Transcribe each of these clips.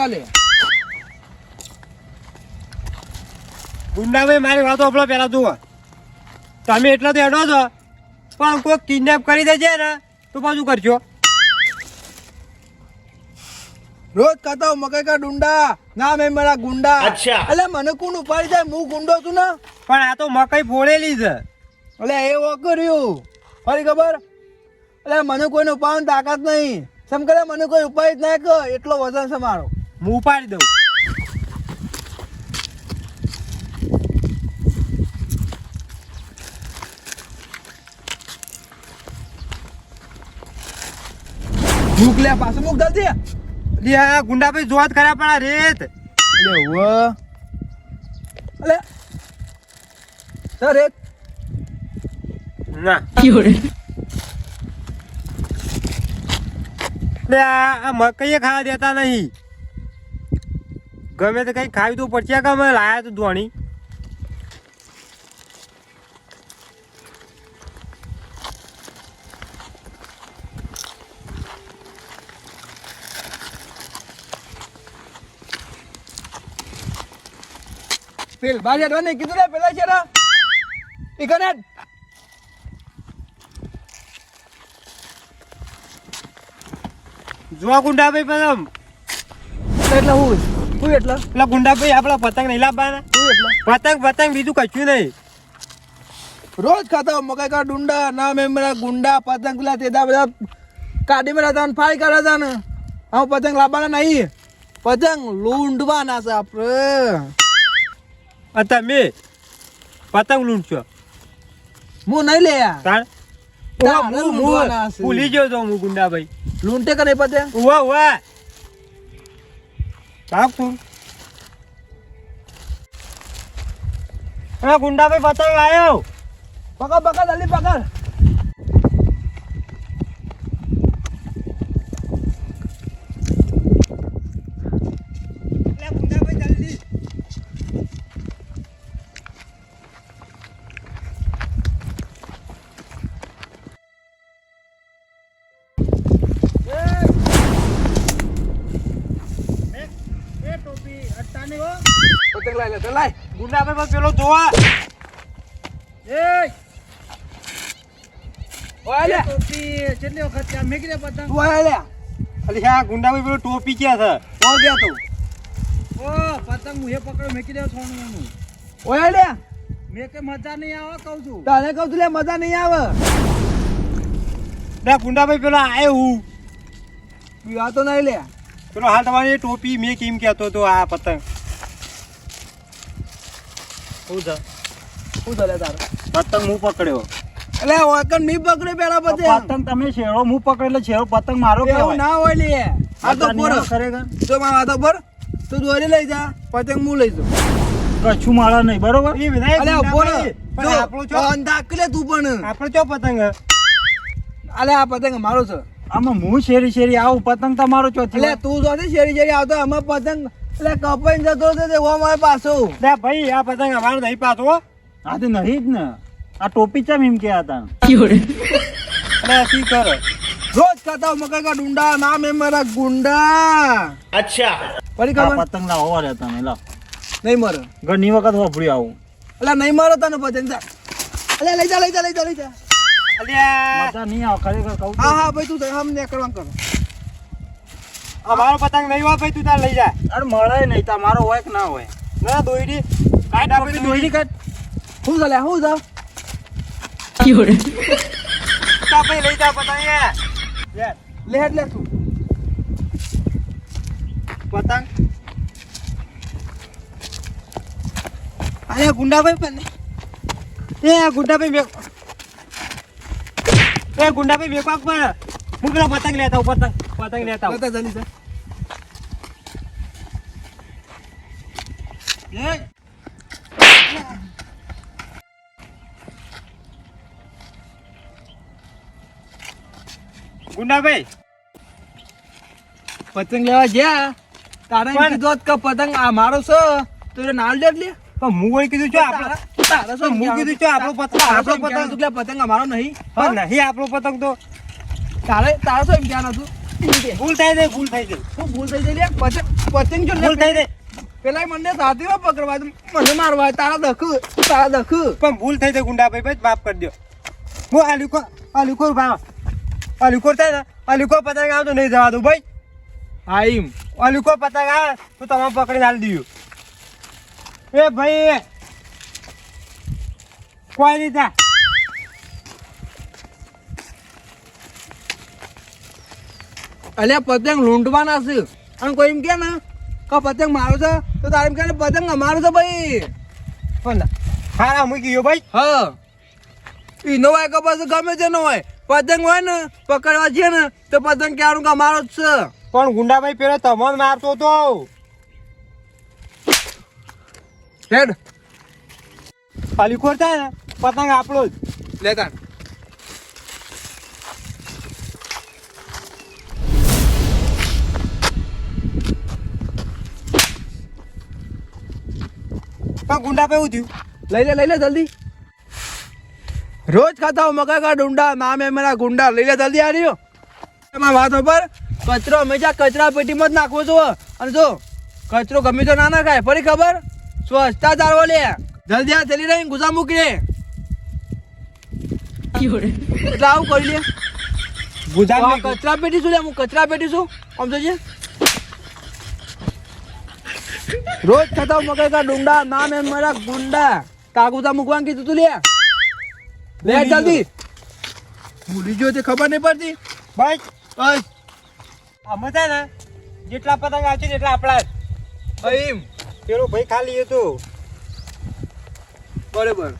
શું ચાલે. ગુંડાભાઈ મારી વાતો આપણો પેલા જુઓ. તમે એટલા તો એડો છો પણ કોઈ કિડનેપ કરી દેજે ને તો પાછું કરજો. રોજ ખાતા મકઈ કા ડુંડા. ના મેં મારા ગુંડા. એટલે મને કોણ ઉપાડી જાય હું ગુંડો છું ને. પણ આ તો મકઈ ફોડેલી છે. એટલે એ વકર્યું ફરી ખબર? એટલે મને કોઈને ઉપાડવાની તાકાત નહીં. સમ કરે મને કોઈ ઉપાય જ ના કહો એટલો વજન છે મારો. હું ઉપાડી દઉં. મૂક લે પાછું મૂક જલ્દી. લે આ ગુંડાભાઈ જોત કર્યા પણ આ રેત. વ સર એક ના. લે આ મકઈએ ખાવા દેતા નહીં. ગમે તે કઈ ખાવી તો પડશે કે અમે લાયા તું ધોણી પેલ બાજે હેડવા કીધું લે પેલા છે ને ઈ કને ભાઈ ગુંડાભાઈ પણ એટલે હું હું એટલે? પેલા ગુંડાભાઈ આપણા પતંગ નહીં લાવવાના. તું એટલે? પતંગ પતંગ બીજું કશું નહીં. રોજ ખાતા મકાઈ કા ડુંડા ના મેં મેરા ગુંડા પતંગ પેલા તેદા બધા કાઢી મેરા તાન ફાઈ કર્યા તા ને. પતંગ લાવવાના નહીં. પતંગ લૂંડવાના છે આપણે. તમે પતંગ લૂંટશો હું નહીં લે છે. ભૂલી ગયો તો હું ગુંડાભાઈ. લૂંટે કરે પતંગ? ઉવા ઉવા. હા ગુંડાભાઈ પતંગ આવ્યો પકડ પકડ અલી પકડ. લાઈ લે ચાલ લાય. ગુંડાભાઈ પણ પેલો જોવા. ઓય લે. કેટલી વખત ત્યાં દે પતંગ? આય લે. અલી હા ગુંડાભાઈ પેલો ટોપી ક્યાં છે હો ગયા તું? ઓ પતંગ હું એ પકડો મેકી દે સોનું ઓય લે. મેં કે મજા નહીં આવે કહું છું. તને કહું તું લે મજા નહીં આવે. ના ગુંડાભાઈ પેલો આયો હું. પીવા તો નહીં લે. પેલો હાલ તમારી એ ટોપી મેં કેમ કહેતો હતો આ પતંગ? શું છે શું ચાલે તારે. પતંગ હું પકડ્યો. એટલે ઓકન મી પકડે પેલા પછી. પતંગ તમે શેરો હું એટલે શેરો પતંગ મારો કેવો ના હોય લે. આ તો પર. આવે ખરેખર. તો મારા તો પર તું દોરી લઈ જા પતંગ હું લઈ જાઉં. કશું માળા નહીં બરોબર? એ વિનાયક અલે જો, આપણો ચો અંધાક લે તું પણ. આપણો ચો પતંગ? અલે આ પતંગ મારો છે. આમાં હું શેરી શેરી આવું? પતંગ તમારો ચો એટલે તું જો શેરી શેરી આવતો આમાં પતંગ એટલે કપાઈ જતો હતો તે ઓ મારે પાછો. લે ભાઈ આ પતંગ અમારો નહીં પાછો આ તો નહીં જ ને. આ ટોપી ચમ એમ કે હતા? અરે શું કરે? રોજ ખાતા મકર કા ડુંડા નામ એ મારા ગુંડા. અચ્છા. પરી ખબર? પતંગ ના હોવા રહેતા ને લા. નહીં મરે. ઘણી વખત વાપરી આવું. એટલે નહીં મરે તને પતંગ. જા. અલે લઈ જા લઈ જા લઈ જા લઈ જા. અલ્યા. મજા નહીં આવ ખરેખર કહું હા હા ભાઈ તું તો હમ ને કરવા કરો. અમારો પતંગ નહીં હોય ભાઈ તું તાર લઈ જા. અરે મળે નહીં તમારો હોય કે ના હોય? ના દોયડી. કાઢ આપણે દોયડી કાઢ હું ચાલે હું જા તા ભાઈ લઈ જા પતંગ. લે, લે લે તું. પતંગ. અરે ગુંડાભાઈ પણ એ ગુંડાભાઈ મેક એ ગુંડાભાઈ વેપાક પણ હું પેલા પતંગ લેતા પતંગ પતંગ લેતા પતંગ જલ્દી જા ગુંડાભાઈ! પતંગ લેવા ગયા? તારે કીધું કે પતંગ આ મારો છે તો નાલ દે લે પણ હું કોઈ કીધું છું આપણે તારે તો હું કીધું છો આપણો પતંગ આપણો પતંગ પતંગ પતંગ અમારો નહીં. પણ નહીં આપણો પતંગ તો તારે તારે શું એમ ધ્યાન હતું ભૂલ થાય છે ભૂલ છે. શું ભૂલ થઈ જાય પતંગ જો ભૂલ થઈ ગઈ પેલા મને સાથીમાં પકડવા મને મારવા તારા દખ તારા દખ. પણ ભૂલ થઈ ગઈ ગુંડા ભાઈ માફ કરી દો હું આ લુકો આ લુકો ભાવ. આ લુકો થાય ને આ લુકો પતંગ આવે તો નહીં જવા દઉં ભાઈ. હા એમ. આ લુકો પતંગ આવે તો તમારે પકડીને હાલ દીધું. એ ભાઈ કોઈ નહીં અલ્યા પતંગ લૂંટવાના છે. અને કોઈ એમ કે ને કે પતંગ મારો છે? તો તારે એમ કે પતંગ અમારો છે ભાઈ. પણ હારા મૂકી ગયો ભાઈ. હા. હોય કે પછી ગમે તે નો હોય. પતંગ હોય ને પકડવા છે ને તો પતંગ ક્યારું કે અમારો જ છે. પણ ગુંડાભાઈ પેલો તમને મારતો તો. હેડ. લુકો ને પતંગ આપણો જ. લેતા પણ પે એવું થયું? લઈ લે લઈ લે જલ્દી. રોજ ખાતા હું મકા કા ડુંડા મામે મારા ગુંડા. લઈ લે જલ્દી આ રહ્યો. એમાં વાત પર કચરો હંમેશા કચરા પેટીમાં જ નાખવો છો. અને જો કચરો ગમે તો ના નાખાય ફરી ખબર? સ્વચ્છતા જાળવો લે. જલ્દી આ થેલી રહી ગુસા મૂકી દે. એટલે આવું કરી લે. ગુજરાત કચરા પેટી શું લે હું કચરા પેટી શું? આમ જોજે રોજ ખાતા મગર કા ડુંડા નામ હે મારા ગુંડા. કાગુતા મૂકવાનું કીધું તું લે લે જલ્દી. ભૂલી જો તે ખબર નહીં પડતી. ભાઈ બસ અમે છે ને જેટલા પતંગ આવશે ને એટલા આપણા ભાઈ એમ. પેલો ભાઈ ખાલી હતું. બરોબર.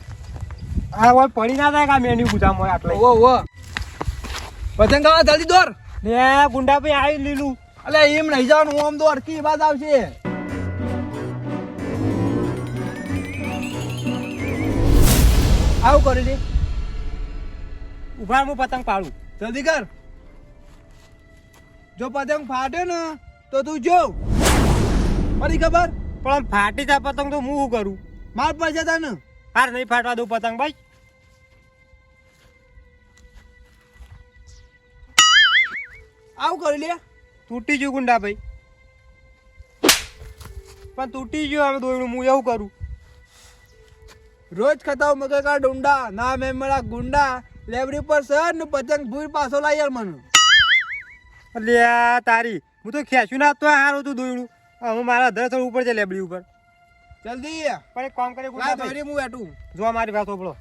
આ કોઈ પડી ના થાય કે મેન્યુ ગુજામાં હોય આટલે. ઓ ઓ પતંગ જલ્દી દોર. ને ગુંડાભાઈ આવી લીલું. અલે એમ નહીં જવાનું હું આમ દોર. કી બાદ આવશે? આવું કરી દે ઊભા હું પતંગ પાડું. જલ્દી કર. જો પતંગ ફાટે ને તો તું જો. મારી ખબર? પણ ફાટી જાય પતંગ તો હું શું કરું? માર પૈસા ને હાર નહીં ફાટવા દઉં પતંગ ભાઈ. આવું કરી લે. તૂટી ગયું ગુંડાભાઈ પણ તૂટી ગયું હવે દોયડું હું એવું કરું. રોજ ખતાવ મગર કા ડુંડા ના મેં મારા ગુંડા લેબડી પર સર ને પતંગ ભૂર પાછો લાય યાર મને. લ્યા તારી હું તો ખેંચ્યું ના તો હારું હતું દોયડું. હવે મારા ધર ઉપર છે લેબડી ઉપર. જલ્દી. પણ એક કામ કરી ગુંડાભાઈ ધોરી હું બેઠું જો મારી વાત સાંભળો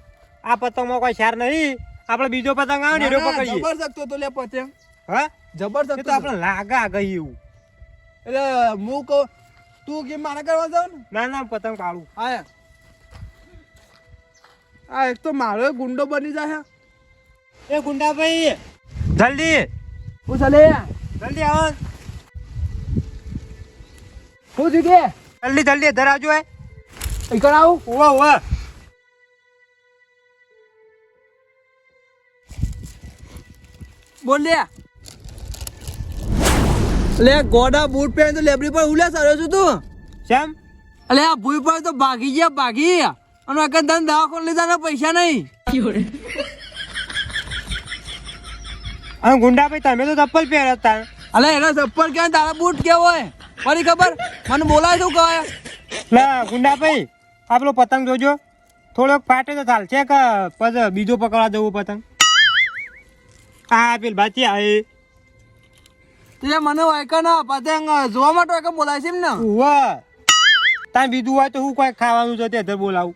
આ પતંગમાં કોઈ શેર નહીં. આપણે બીજો પતંગ આવે ને ના, પકડીએ. જબર શકતો તો લે પતંગ. હા? જબર એ તો આપણે લાગા ગઈ એવું. એટલે હું કહું તું કેમ મારા કરવા જાવ ને? ના ના પતંગ પાડું આયા આ એક તો મારો ગુંડો બની જાય એ ગુંડાભાઈ. જલ્દી. હું ચાલે જલ્દી આવો. હું જીગે જલ્દી જલ્દી ધર ધરાવજો એ ઈ કરાવું ઓવા ઓવા બોલ લે. લે ગોડા બૂટ પહેરી તો લેબડી પર ઉલ્યા સારો છું તું. કેમ અલે આ ભૂઈ પર તો ભાગી ગયા ભાગી. અને અગર તને દવાખાને લીધા ને પૈસા નહીં. આ ગુંડાભાઈ તમે તો ચપ્પલ પહેર્યા હતા. અલે એના ચપ્પલ ક્યાં? તારા બૂટ કેવો હોય? ફરી ખબર? મને બોલાય શું કહે? લા ગુંડાભાઈ આ પેલો પતંગ જોજો. થોડોક ફાટે તો ચાલશે કે પછી બીજો પકડવા જવું પતંગ? આ પેલ ભાતી આ તે મને હોય ના પતંગ જોવા માટે હોય બોલાય છે એમ ને ઉવા. ત્યાં બીજું હોય તો હું કોઈ ખાવાનું છે તે બોલાવું.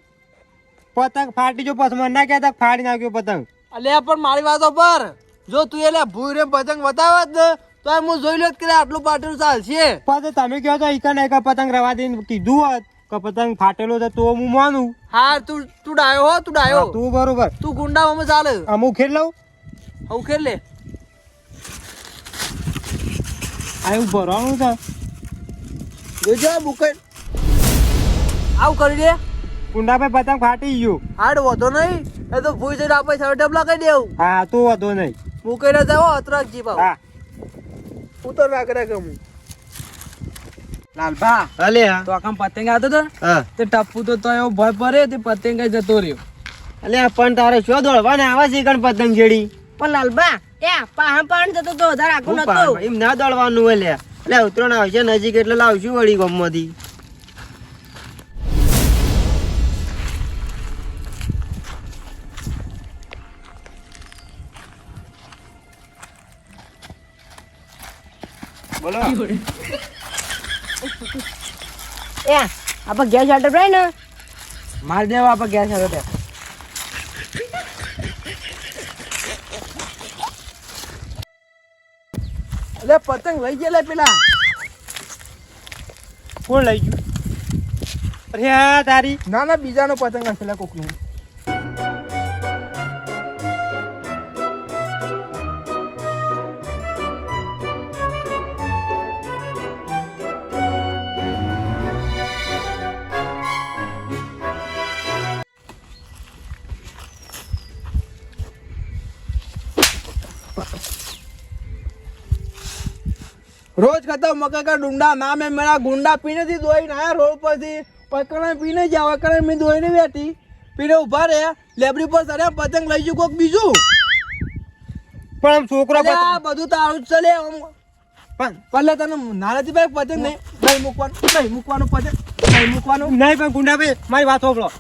પતંગ ફાટી જો પછી મને ના કહેતા ફાડી નાખ્યો પતંગ. અલે પણ મારી વાતો પર. જો તું એટલે ભૂરે પતંગ બતાવત ને તો એમ હું જોઈ લો કે આટલું પાટલું ચાલશે. પછી તમે કહો તો એક ના એક પતંગ રવા દઈને કીધું હોત કે પતંગ ફાટેલો છે તો હું માનું. હા તું તું ડાયો હો તું ડાયો. તું બરોબર. તું ગુંડા માં ચાલે. આમ ઉખેર લઉં? હું ઉખેર લે. આવું ભરવાનું છે? જોજો બુકન આવું કરી દે. કુંડાભાઈ પતંગ ફાટી ગયું. હાડ વધો નહીં. એ તો ભૂઈ જઈને આપણે સર ડબલા કહી દેવું. હા તો વધો નહીં. મૂકીને જાઓ અતરાક જી પાવ હા. ઉતર ના કરે કે હું. લાલભા હાલે હા. તો આખા પતંગ આવતો તો હા. તે ટપ્પુ તો તો એવો ભય પડે તે પતંગ કઈ જતો રહ્યો. અલે પણ તારે શું દોડવાને? આવા છે કણ પતંગ જેડી? પણ લાલબા એ પાહા પાણ જતો તો વધારે આખું નતો એમ ના દોડવાનું એટલે એટલે ઉત્તરાયણ આવશે નજીક એટલે લાવશું વળી ગમમાંથી. બોલો. એ આપણે ગેસ ભાઈ ને? માર દેવા આપણે ગેસ તે એટલે પતંગ લઈ ગયેલા પેલા. કોણ લઈ ગયું? અરે આ તારી. ના ના બીજાનો પતંગ હશે લે કોકનું. રોજ ખાતા મકા કા ડુંડા ના મેં મેરા ગુંડા પીને થી દોઈ ના રોડ પરથી. પકડે પીને જાવ કરે મેં દોઈને બેઠી. પીને ઊભા રહ્યા. લેબરી પર સરે પતંગ લઈ જુ કોક બીજું. પણ આમ છોકરો બધું તારું જ ચાલે. આમ પણ પલ્લે તને નાનાથી ભાઈ પતંગ નહીં. નહીં મૂકવાનું. નહીં મૂકવાનું પતંગ. નહીં મૂકવાનું. નહીં પણ ગુંડા ભાઈ મારી વાત સાંભળો.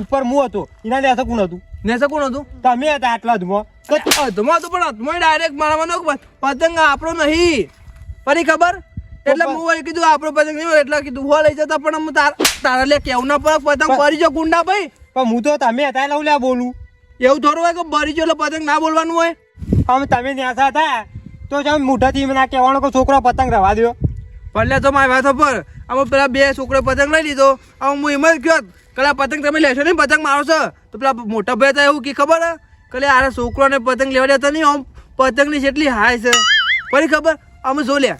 ઉપર હું હતો. એના લેસા કોણ હતું. નેસે કોણ હતું? તમે હતા આટલા ધુમા. તો હતું પણ અધમાં ડાયરેક્ટ મારવાનો કે પતંગ આપણો નહીં. પરી ખબર? એટલે હું વળી કીધું આપણો પતંગ નહીં એટલે કીધું હો લઈ જતા પણ હું તાર- તારા લે કેવું ના પડે પતંગ ફરી જો ગુંડા ભાઈ. પણ હું તો તમે હતા એટલે હું લ્યા બોલું. એવું થોડું હોય કે ભરી જો એટલે પતંગ ના બોલવાનું હોય? આમ તમે ન્યાસા હતા તો જેમ મોઢાથી ના કહેવાનું કે છોકરો પતંગ રવા દો ભલે તો મારી વાત પર આમાં પેલા બે છોકરો પતંગ લઈ લીધો. હવે હું એમ જ ગયો કલા પતંગ તમે લેશો ને પતંગ મારો છો. તો પેલા મોટા ભાઈ હતા એવું કે ખબર? કલે આરે છોકરોને પતંગ લેવા દેતા નહીં? આમ પતંગની જેટલી હાય છે. ફરી ખબર? આમ જો લે.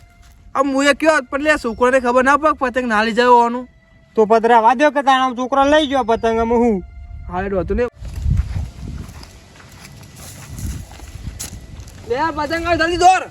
આમ હું એ કયો પણ લે છોકરોને ખબર ના પડે પતંગ ના લઈ જાય હોવાનું તો પતરા વાદ્યો કે તારા છોકરો લઈ ગયો પતંગ અમે હું? હા એટલું હતું ને. લે પતંગ જલ્દી દોર.